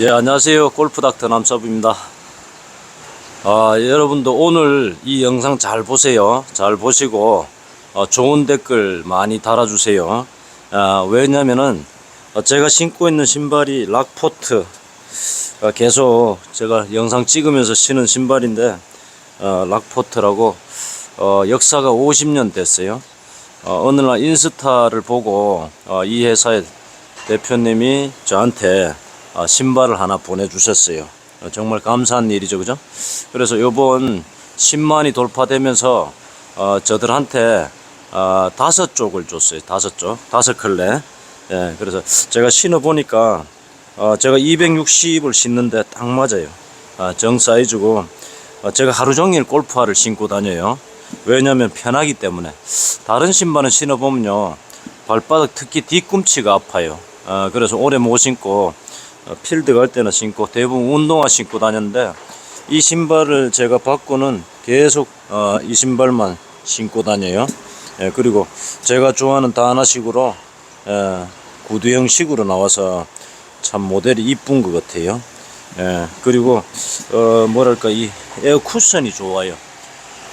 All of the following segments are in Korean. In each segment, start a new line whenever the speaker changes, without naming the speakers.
예, 안녕하세요. 골프닥터 남섭입니다. 아, 여러분도 오늘 이 영상 잘 보세요. 잘 보시고, 어, 좋은 댓글 많이 달아주세요. 아, 왜냐면은, 어, 제가 신고 있는 신발이 락포트, 어, 계속 제가 영상 찍으면서 신은 신발인데, 어, 락포트라고, 어, 역사가 50년 됐어요. 어, 어느 날 인스타를 보고, 어, 이 회사의 대표님이 저한테 어, 신발을 하나 보내주셨어요. 어, 정말 감사한 일이죠, 그죠? 그래서 요번 10만이 돌파되면서 어, 저들한테 어, 다섯 쪽을 줬어요. 다섯 쪽, 다섯 클레. 예, 그래서 제가 신어 보니까 어, 제가 260을 신는데 딱 맞아요. 아, 정 사이즈고 어, 제가 하루 종일 골프화를 신고 다녀요. 왜냐면 편하기 때문에. 다른 신발은 신어 보면요. 발바닥 특히 뒤꿈치가 아파요. 어, 그래서 오래 못 신고 어, 필드 갈 때는 신고 대부분 운동화 신고 다녔는데 이 신발을 제가 받고는 계속 어, 이 신발만 신고 다녀요. 예, 그리고 제가 좋아하는 다나식으로 예, 구두 형식으로 나와서 참 모델이 이쁜 것 같아요. 예, 그리고 어, 뭐랄까 이 에어 쿠션이 좋아요.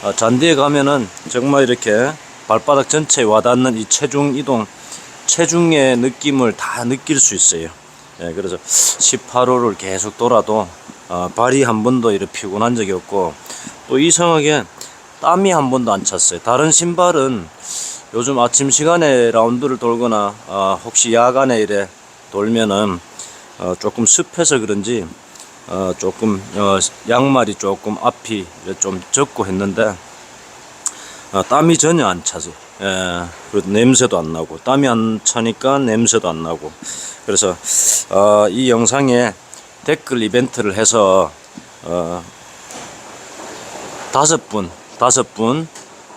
어, 잔디에 가면은 정말 이렇게 발바닥 전체에 와닿는 이 체중 이동, 체중의 느낌을 다 느낄 수 있어요. 예, 그래서 18호를 계속 돌아도 어, 발이 한 번도 이렇게 피곤한 적이 없고 또 이상하게 땀이 한 번도 안 찼어요. 다른 신발은 요즘 아침 시간에 라운드를 돌거나 어, 혹시 야간에 이래 돌면은 어, 조금 습해서 그런지 어, 조금 어, 양말이 조금 앞이 좀 적고 했는데 어, 땀이 전혀 안 차지. 예, 그리고 냄새도 안 나고 땀이 안 차니까 냄새도 안 나고 그래서 어, 이 영상에 댓글 이벤트를 해서 어, 다섯 분 다섯 분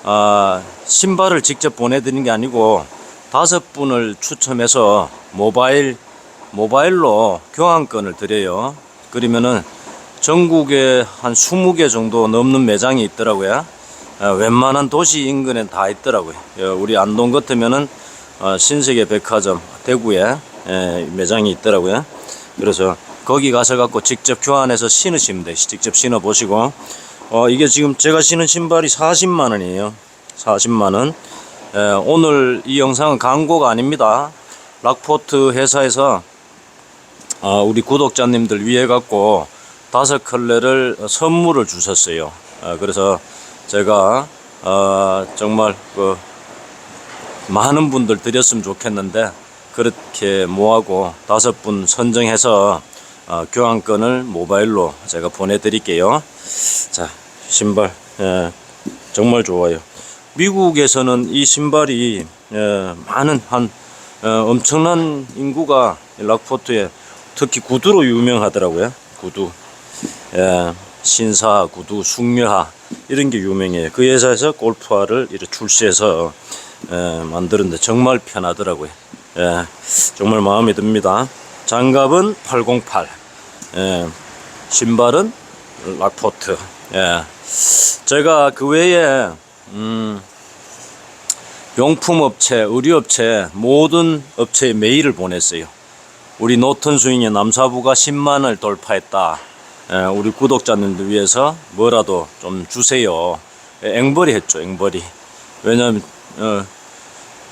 아, 신발을 직접 보내드리는 게 아니고 다섯 분을 추첨해서 모바일 모바일로 교환권을 드려요. 그러면은 전국에 한 20개 정도 넘는 매장이 있더라고요. 어, 웬만한 도시 인근엔 다 있더라고요. 어, 우리 안동 같으면은 어, 신세계 백화점 대구에 예, 매장이 있더라고요. 그래서 거기 가서 갖고 직접 교환해서 신으시면 돼요. 직접 신어 보시고 어, 이게 지금 제가 신은 신발이 40만 원이에요. 40만 원. 예, 오늘 이 영상은 광고가 아닙니다. 락포트 회사에서 어, 우리 구독자님들 위해 갖고 다섯 컬레를 선물을 주셨어요. 어, 그래서 제가 어, 정말 그 많은 분들 드렸으면 좋겠는데 그렇게 모아고 다섯 분 선정해서 어, 교환권을 모바일로 제가 보내드릴게요. 자 신발 예, 정말 좋아요. 미국에서는 이 신발이 예, 많은 한 어, 엄청난 인구가 락포트에 특히 구두로 유명하더라고요. 구두. 예, 신사, 구두, 숙녀화 이런 게 유명해요. 그 회사에서 골프화를 이렇게 출시해서 예, 만드는데 정말 편하더라고요. 예, 정말 마음에 듭니다. 장갑은 808, 예, 신발은 락포트. 예, 제가 그 외에 음, 용품 업체, 의류 업체 모든 업체에 메일을 보냈어요. 우리 노턴 스윙의 남사부가 10만을 돌파했다. 예, 우리 구독자님들 위해서 뭐라도 좀 주세요. 예, 앵벌이 했죠, 앵벌이. 왜냐면, 어,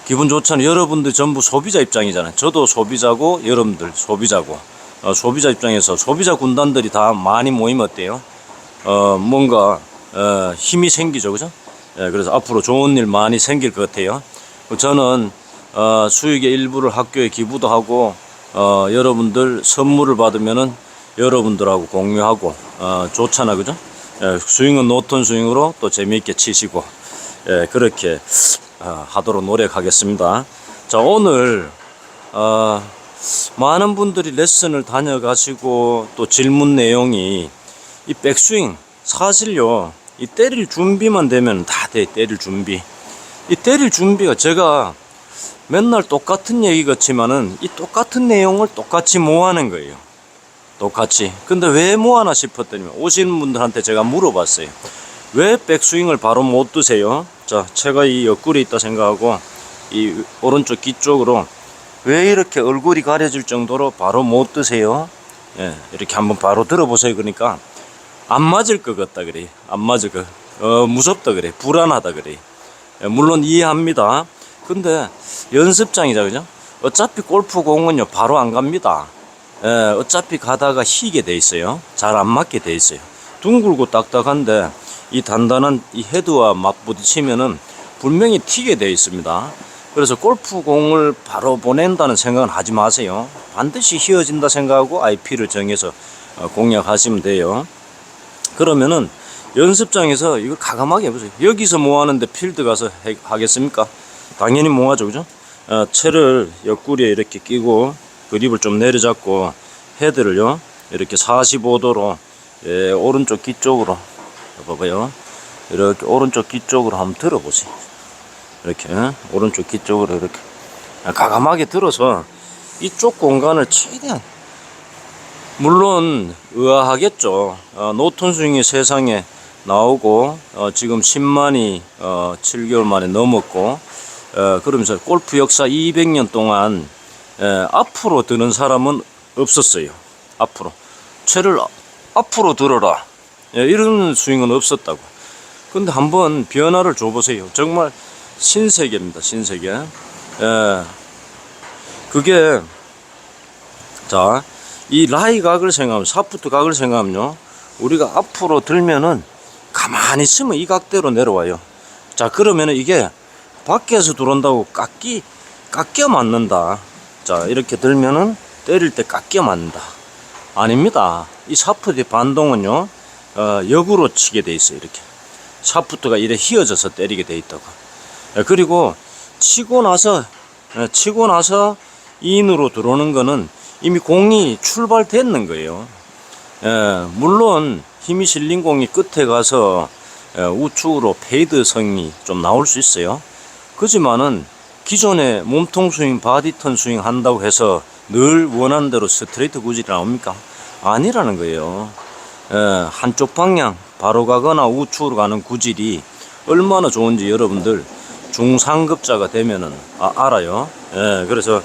기분 좋잖아요. 여러분들 전부 소비자 입장이잖아요. 저도 소비자고, 여러분들 소비자고. 어, 소비자 입장에서 소비자 군단들이 다 많이 모이면 어때요? 어, 뭔가, 어, 힘이 생기죠, 그죠? 예, 그래서 앞으로 좋은 일 많이 생길 것 같아요. 저는, 어, 수익의 일부를 학교에 기부도 하고, 어, 여러분들 선물을 받으면은 여러분들하고 공유하고 어, 좋잖아 그죠? 예, 스윙은 노턴 스윙으로 또 재미있게 치시고 예, 그렇게 어, 하도록 노력하겠습니다. 자 오늘 어, 많은 분들이 레슨을 다녀가시고 또 질문 내용이 이 백스윙 사실요 이 때릴 준비만 되면 다 돼 때릴 준비 이 때릴 준비가 제가 맨날 똑같은 얘기 같지만은 이 똑같은 내용을 똑같이 모아낸 거예요. 똑같이. 근데 왜 모아나 싶었더니 오시는 분들한테 제가 물어봤어요. 왜 백스윙을 바로 못 드세요? 자, 제가 이 옆구리 있다 생각하고 이 오른쪽 귀 쪽으로 왜 이렇게 얼굴이 가려질 정도로 바로 못 드세요? 예, 이렇게 한번 바로 들어보세요. 그러니까 안 맞을 것 같다 그래. 안 맞을 것. 어, 무섭다 그래. 불안하다 그래. 예, 물론 이해합니다. 근데 연습장이자 그죠? 어차피 골프 공은요 바로 안 갑니다. 예, 어차피 가다가 휘게 돼 있어요. 잘 안 맞게 돼 있어요. 둥글고 딱딱한데 이 단단한 이 헤드와 맞부딪히면은 분명히 튀게 돼 있습니다. 그래서 골프공을 바로 보낸다는 생각은 하지 마세요. 반드시 휘어진다 생각하고 IP를 정해서 어, 공략하시면 돼요. 그러면은 연습장에서 이거 가감하게 해보세요. 여기서 뭐 하는데 필드 가서 해- 하겠습니까? 당연히 뭐 하죠, 그죠? 어, 채를 옆구리에 이렇게 끼고 그립을 좀 내려잡고 헤드를요 이렇게 45도로 예, 오른쪽 귀 쪽으로 봐봐요. 이렇게 오른쪽 귀 쪽으로 한번 들어보세요. 이렇게 오른쪽 귀 쪽으로 이렇게 가감하게 들어서 이쪽 공간을 최대한 물론 의아하겠죠. 어, 노턴 스윙이 세상에 나오고 어, 지금 10만이 어, 7개월 만에 넘었고 어, 그러면서 골프 역사 200년 동안 에, 앞으로 드는 사람은 없었어요. 앞으로 채를 아- 앞으로 들어라 예, 이런 스윙은 없었다고. 근데 한번 변화를 줘보세요. 정말 신세계입니다. 신세계. 예, 그게 자, 이 라이 각을 생각하면, 샤프트 각을 생각하면요. 우리가 앞으로 들면은 가만히 있으면 이 각대로 내려와요. 자, 그러면은 이게 밖에서 들어온다고 깎기, 깎여 맞는다. 자, 이렇게 들면은 때릴 때 깎여 맞는다. 아닙니다. 이 샤프트의 반동은요, 어, 역으로 치게 돼 있어요. 이렇게. 샤프트가 이래 휘어져서 때리게 돼 있다고. 예, 그리고 치고 나서, 예, 치고 나서 인으로 들어오는 거는 이미 공이 출발됐는 거예요. 예, 물론 힘이 실린 공이 끝에 가서 예, 우측으로 페이드 성이 좀 나올 수 있어요. 그지만은 기존에 몸통 스윙, 바디턴 스윙 한다고 해서 늘 원하는 대로 스트레이트 구질이 나옵니까? 아니라는 거예요. 예, 한쪽 방향 바로 가거나 우측으로 가는 구질이 얼마나 좋은지 여러분들 중상급자가 되면은 아, 알아요. 예, 그래서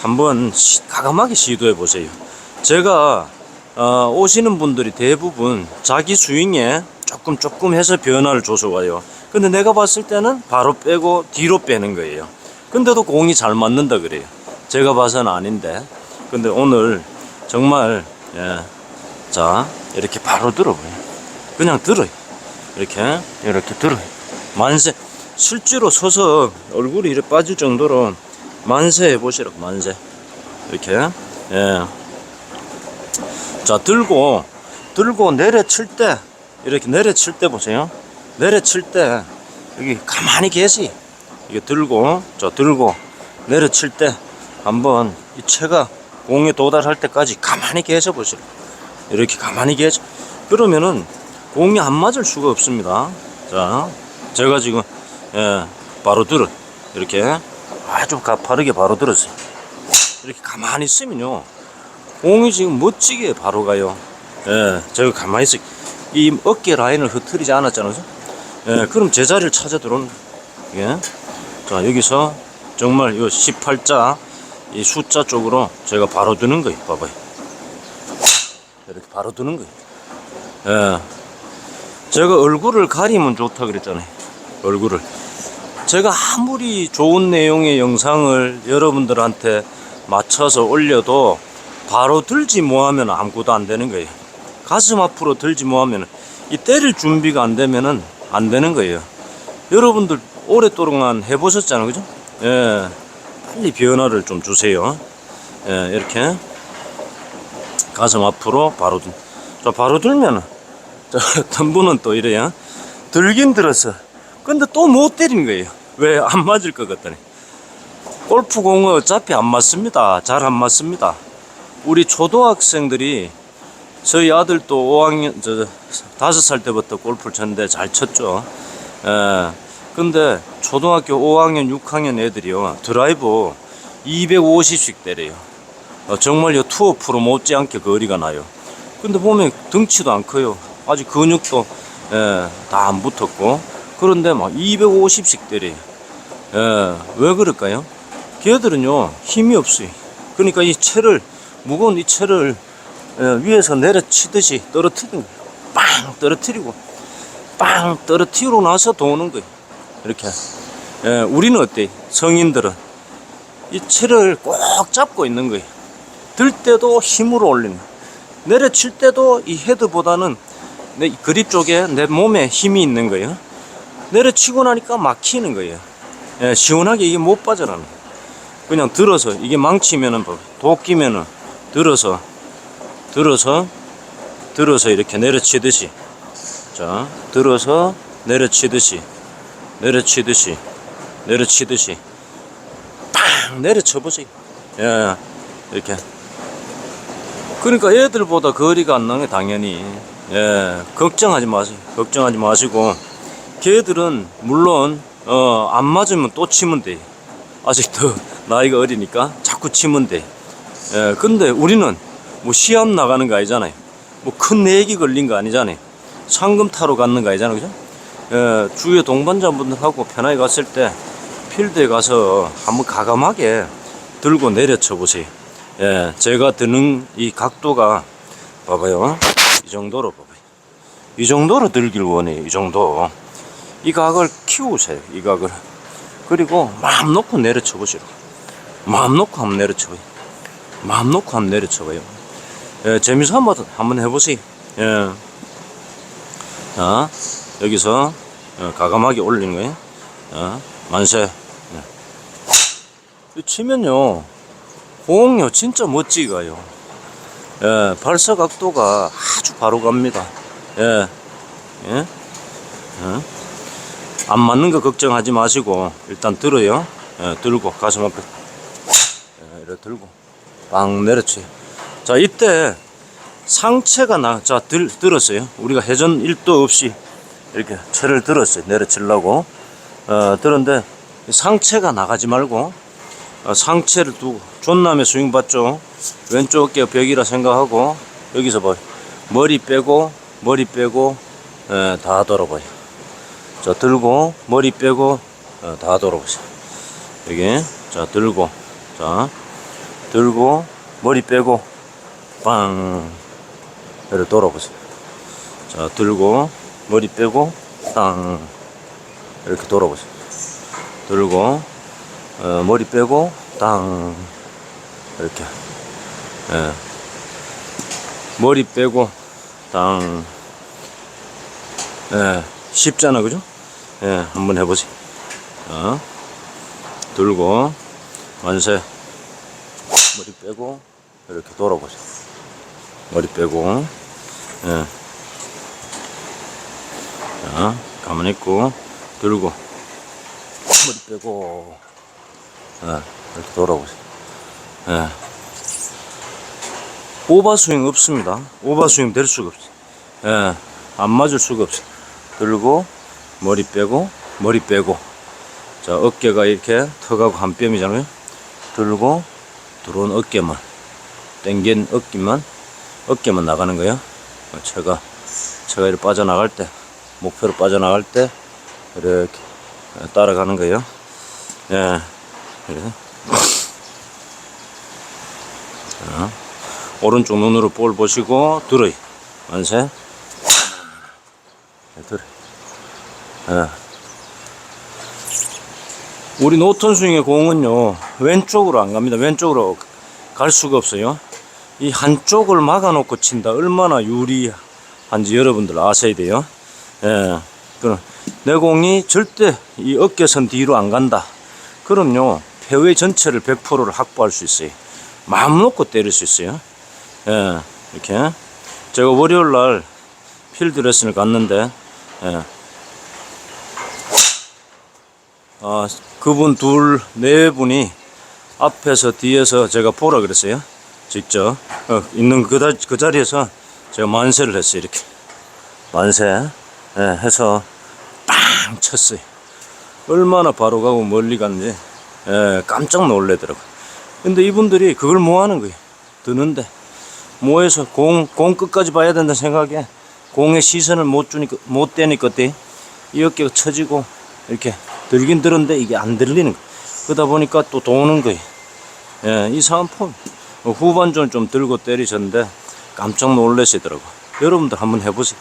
한번 시- 가감하게 시도해 보세요. 제가 어, 오시는 분들이 대부분 자기 스윙에 조금 조금 해서 변화를 줘서 와요. 근데 내가 봤을 때는 바로 빼고 뒤로 빼는 거예요. 근데도 공이 잘 맞는다 그래요. 제가 봐서는 아닌데. 근데 오늘 정말 예, 자 이렇게 바로 들어봐요. 그냥 들어요. 이렇게 이렇게 들어요. 만세. 실제로 서서 얼굴이 이렇게 빠질 정도로 만세 해보시라고 만세. 이렇게 예. 자 들고 들고 내려칠 때 이렇게 내려칠 때 보세요. 내려칠 때 여기 가만히 계시. 이게 들고 자 들고 내려칠 때 한번 이 채가 공에 도달할 때까지 가만히 계셔 보시라. 이렇게 가만히 계셔. 그러면은 공이 안 맞을 수가 없습니다. 자, 제가 지금 예, 바로 들어 이렇게 아주 가파르게 바로 들었어요. 이렇게 가만히 있으면요, 공이 지금 멋지게 바로 가요. 예, 제가 가만히 있어. 이 어깨 라인을 흐트리지 않았잖아요. 예, 그럼 제자리를 찾아 들어오는. 예. 자, 여기서 정말 이 18자 이 숫자 쪽으로 제가 바로 드는 거예요. 봐봐요. 이렇게 바로 드는 거예요. 예. 제가 얼굴을 가리면 좋다 그랬잖아요. 얼굴을. 제가 아무리 좋은 내용의 영상을 여러분들한테 맞춰서 올려도 바로 들지 뭐하면 아무것도 안 되는 거예요. 가슴 앞으로 들지 뭐하면 이 때릴 준비가 안 되면은 안 되는 거예요. 여러분들 오랫동안 해보셨잖아요, 그죠? 예, 빨리 변화를 좀 주세요. 예, 이렇게 가슴 앞으로 바로 들. 자, 바로 들면은 저 어떤 분은 또 이래요. 들긴 들었어. 근데 또 못 때린 거예요. 왜 안 맞을 것 같더니. 골프공은 어차피 안 맞습니다. 잘 안 맞습니다. 우리 초등학생들이 저희 아들도 5학년, 저, 5살 때부터 골프를 쳤는데 잘 쳤죠. 예. 근데 초등학교 5학년, 6학년 애들이요. 드라이브 250씩 때려요. 어, 정말요, 투어 프로 못지않게 거리가 나요. 근데 보면 덩치도 안 커요. 아직 근육도 예, 다안 붙었고. 그런데 막 250씩 때려요. 예, 왜 그럴까요? 걔들은요, 힘이 없어요. 그러니까 이 채를, 무거운 이 채를 예, 위에서 내려치듯이 떨어뜨리는 거예요. 빵 떨어뜨리고 빵 떨어뜨리고 나서 도는 거예요. 이렇게. 예, 우리는 어때? 성인들은 이 채를 꼭 잡고 있는 거예요. 들 때도 힘으로 올리는. 내려칠 때도 이 헤드보다는 내 그립 쪽에 내 몸에 힘이 있는 거예요. 내려치고 나니까 막히는 거예요. 예, 시원하게 이게 못 빠져나는 거예요. 그냥 들어서 이게 망치면은 뭐, 도끼면은 들어서 들어서 들어서 이렇게 내려치듯이 자 들어서 내려치듯이 내려치듯이 내려치듯이 빵 내려쳐 보세요. 예 이렇게 그러니까 애들보다 거리가 안 나는 게 당연히 예 걱정하지 마세요. 걱정하지 마시고 걔들은 물론 어 안 맞으면 또 치면 돼. 아직도 나이가 어리니까 자꾸 치면 돼. 예 근데 우리는 뭐 시합 나가는 거 아니잖아요. 뭐 큰 내기 걸린 거 아니잖아요. 상금 타러 갔는 거 아니잖아요. 그죠? 예, 주위에 동반자분들하고 편하게 갔을 때 필드에 가서 한번 가감하게 들고 내려쳐 보세요. 예, 제가 드는 이 각도가 봐봐요. 이 정도로 봐봐요. 이 정도로 들길 원해요. 이 정도. 이 각을 키우세요. 이 각을. 그리고 마음 놓고 내려쳐 보시라. 마음 놓고 한번 내려쳐 봐요. 마음 놓고 한번 내려쳐 봐요. 예, 재미서 한번 한번 해보세요. 예. 자, 여기서 어, 가감하게 올리는 거예요. 자, 만세. 네. 이 치면요, 공요 진짜 멋지게 가요. 예, 발사 각도가 아주 바로 갑니다. 예, 예, 예. 안 맞는 거 걱정하지 마시고 일단 들어요. 예, 들고 가슴 앞에 예, 이렇게 들고 빵 내려쳐요. 자, 이때 상체가 나, 자, 들, 들었어요. 우리가 회전 1도 없이 이렇게 채를 들었어요. 내려치려고. 어, 들었는데 상체가 나가지 말고 어, 상체를 두고 존남의 스윙 봤죠? 왼쪽 어깨 벽이라 생각하고 여기서 봐 머리 빼고 머리 빼고 에, 다 돌아봐요. 자 들고 머리 빼고 어, 다 돌아보세요. 여기 자 들고 자 들고 머리 빼고 빵 이렇게 돌아보세요. 자 들고 머리 빼고 땅 이렇게 돌아보세요. 들고 어, 머리 빼고 땅 이렇게 예. 머리 빼고 땅 예. 쉽잖아 그죠? 예, 한번 해보세요. 자, 들고 만세 머리 빼고 이렇게 돌아보세요. 머리 빼고 예. 자, 가만히 있고 들고 머리 빼고 예, 이렇게 돌아보세요. 예. 오버스윙 없습니다. 오버스윙 될 수가 없어요. 예, 안 맞을 수가 없어요. 들고 머리 빼고 머리 빼고 자 어깨가 이렇게 턱하고 한 뼘이잖아요. 들고 들어온 어깨만 당긴 어깨만 어깨만 나가는 거예요. 어, 제가 제가 이렇게 빠져나갈 때 목표로 빠져나갈 때 이렇게 따라가는 거예요. 예. 자, 오른쪽 눈으로 볼 보시고 들어요. 만세. 네, 들어. 예. 우리 노턴 스윙의 공은요 왼쪽으로 안 갑니다. 왼쪽으로 갈 수가 없어요. 이 한쪽을 막아놓고 친다 얼마나 유리한지 여러분들 아셔야 돼요. 예. 그럼 내 공이 절대 이 어깨선 뒤로 안 간다. 그럼요 페어웨이 전체를 100%를 확보할 수 있어요. 마음 놓고 때릴 수 있어요. 예, 이렇게. 제가 월요일 날 필드 레슨을 갔는데, 예. 아, 그분 둘, 네 분이 앞에서 뒤에서 제가 보라 그랬어요. 직접. 어, 있는 그, 자- 그 자리에서 제가 만세를 했어요. 이렇게. 만세. 예, 해서 빵 쳤어요. 얼마나 바로 가고 멀리 갔는지 예, 깜짝 놀래더라고요. 근데 이분들이 그걸 뭐 하는 거예요? 드는데 뭐해서 공, 공 끝까지 봐야 된다 생각에 공의 시선을 못 주니까 못 떼니까 어때? 이 어깨가 처지고 이렇게 들긴 들었는데 이게 안 들리는 거예요. 그러다 보니까 또 도는 거예요. 예, 이상한 폼. 어, 후반전 좀 들고 때리셨는데 깜짝 놀라시더라고. 여러분들 한번 해보세요.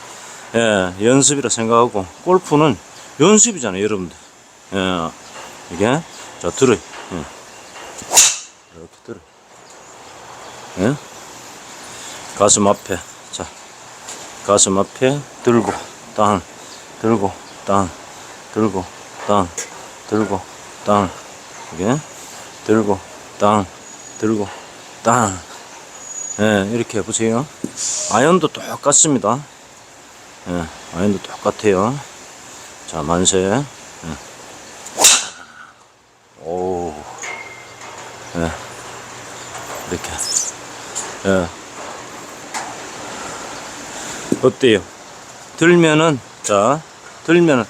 예, 연습이라 생각하고 골프는 연습이잖아요, 여러분들. 예, 이게 자 들어요. 예. 이렇게 들어. 예? 가슴 앞에 자 가슴 앞에 들고 땅 들고 땅 들고 땅 들고 땅 이게 들고 땅 들고 땅 예, 이렇게 해보세요 아연도 똑같습니다 예, 아연도 똑같아요 자 만세 예. 오 예, 이렇게 예. 어때요? 들면은 자 들면은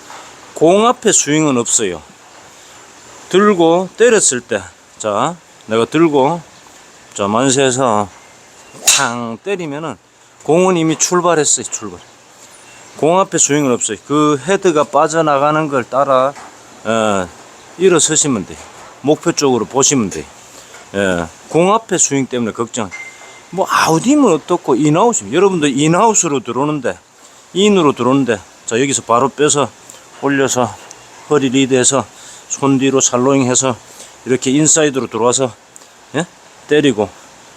공 앞에 스윙은 없어요. 들고 때렸을 때 자 내가 들고 자 만세해서 탕 때리면은 공은 이미 출발했어요 출발. 공 앞에 스윙은 없어요. 그 헤드가 빠져나가는 걸 따라 어, 일어서시면 돼요. 목표 쪽으로 보시면 돼요. 예, 공 앞에 스윙 때문에 걱정. 뭐 아웃이면 어떻고 인아웃이면 여러분들 인아웃으로 들어오는데 인으로 들어오는데 자 여기서 바로 빼서 올려서 허리 리드해서 손 뒤로 살로잉해서 이렇게 인사이드로 들어와서 예? 때리고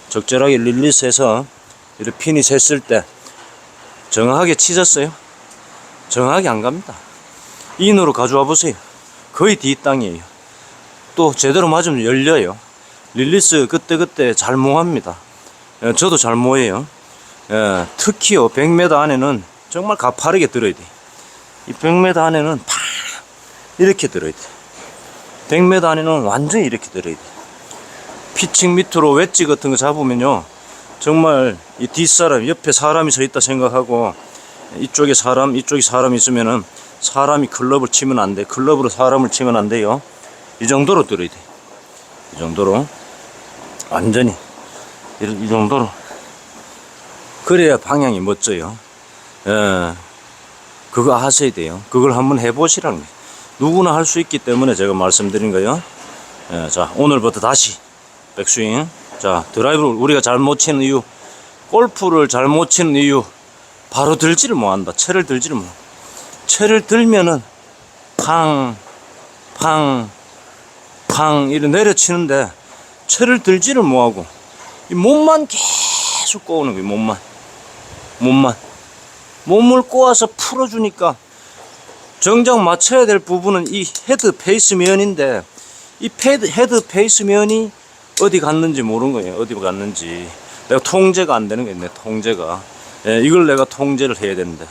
적절하게 릴리스해서 이렇게 핀이 샜을 때 정확하게 치셨어요? 정확하게 안 갑니다. 인으로 가져와 보세요. 거의 뒷땅이에요. 또 제대로 맞으면 열려요. 릴리스 그때그때 잘 모합니다. 예, 저도 잘 모해요. 예, 특히요, 100m 안에는 정말 가파르게 들어야 돼. 이 100m 안에는 팍! 이렇게 들어야 돼. 100m 안에는 완전히 이렇게 들어야 돼. 피칭 밑으로 웨지 같은 거 잡으면요. 정말 이 뒷사람, 옆에 사람이 서 있다 생각하고 이쪽에 사람, 이쪽에 사람 있으면은 사람이 클럽을 치면 안 돼. 클럽으로 사람을 치면 안 돼요. 이 정도로 들어야 돼. 이 정도로. 완전히. 이, 이 정도로. 그래야 방향이 멋져요. 예. 그거 하셔야 돼요. 그걸 한번 해보시라는 거예요. 누구나 할 수 있기 때문에 제가 말씀드린 거예요. 예, 자, 오늘부터 다시 백스윙. 자, 드라이브를 우리가 잘 못 치는 이유, 골프를 잘 못 치는 이유, 바로 들지를 못한다. 채를 들지를 못. 채를 들면은 팡, 팡, 팡 이렇게 내려치는데 채를 들지를 못하고 이 몸만 계속 꼬우는 거예요. 몸만, 몸만. 몸을 꼬아서 풀어주니까 정작 맞춰야 될 부분은 이 헤드 페이스 면인데 이 패드, 헤드 페이스 면이 어디 갔는지 모르는 거예요. 어디 갔는지. 내가 통제가 안 되는 거예요. 내 통제가. 예, 이걸 내가 통제를 해야 되는데.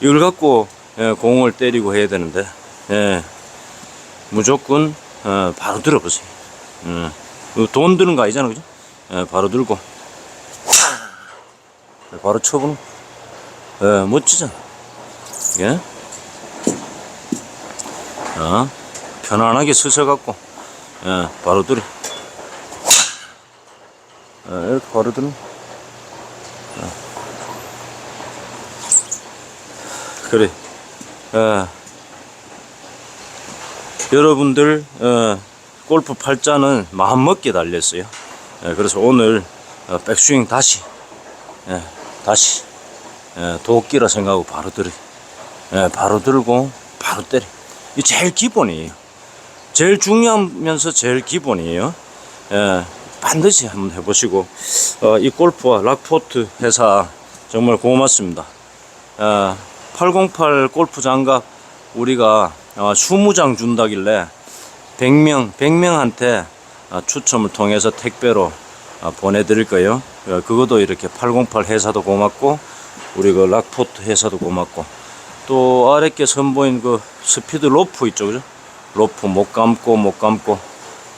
이걸 갖고 예, 공을 때리고 해야 되는데. 예, 무조건 어, 바로 들어보세요. 예, 돈 드는 거 아니잖아. 그죠? 예, 바로 들고. 바로 쳐보는 거. 예, 멋지잖아. 예? 어, 편안하게 서셔갖고, 예, 바로 들어. 예, 이렇게 바로 들어. 예. 그래. 예. 여러분들, 어, 골프 팔자는 마음먹게 달렸어요. 예, 그래서 오늘, 어, 백스윙 다시, 예, 다시, 예, 도끼라 생각하고 바로 들어. 예, 바로 들고, 바로 때려. 이 제일 기본이에요. 제일 중요하면서 제일 기본이에요. 예, 반드시 한번 해보시고 어, 이 골프와 락포트 회사 정말 고맙습니다. 어, 808 골프 장갑 우리가 어, 20장 준다길래 100명 100명한테 어, 추첨을 통해서 택배로 어, 보내드릴 거예요. 어, 그것도 이렇게 808 회사도 고맙고 우리 그 락포트 회사도 고맙고 또 아랫게 선보인 그 스피드 로프 있죠, 그죠? 로프 못 감고 못 감고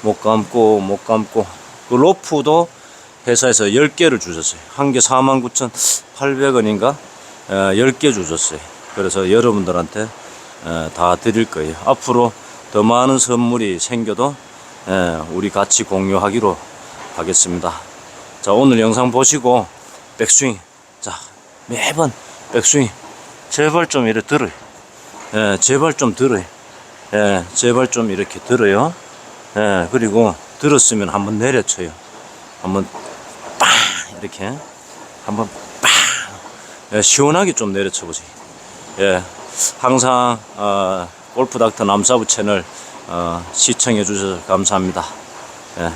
못 감고 못 감고 그 로프도 회사에서 10개를 주셨어요. 한 개 49,800원인가? 10개 주셨어요. 그래서 여러분들한테 에, 다 드릴 거예요. 앞으로 더 많은 선물이 생겨도 에, 우리 같이 공유하기로 하겠습니다. 자, 오늘 영상 보시고 백스윙. 자, 매번 백스윙. 제발 좀 이렇게 들어요. 예, 제발 좀 들어요. 예, 제발 좀 이렇게 들어요. 예, 그리고 들었으면 한번 내려쳐요. 한번 빵! 이렇게. 한번 빵! 예, 시원하게 좀 내려쳐보지. 예, 항상 어, 골프 닥터 남사부 채널 어, 시청해 주셔서 감사합니다. 예,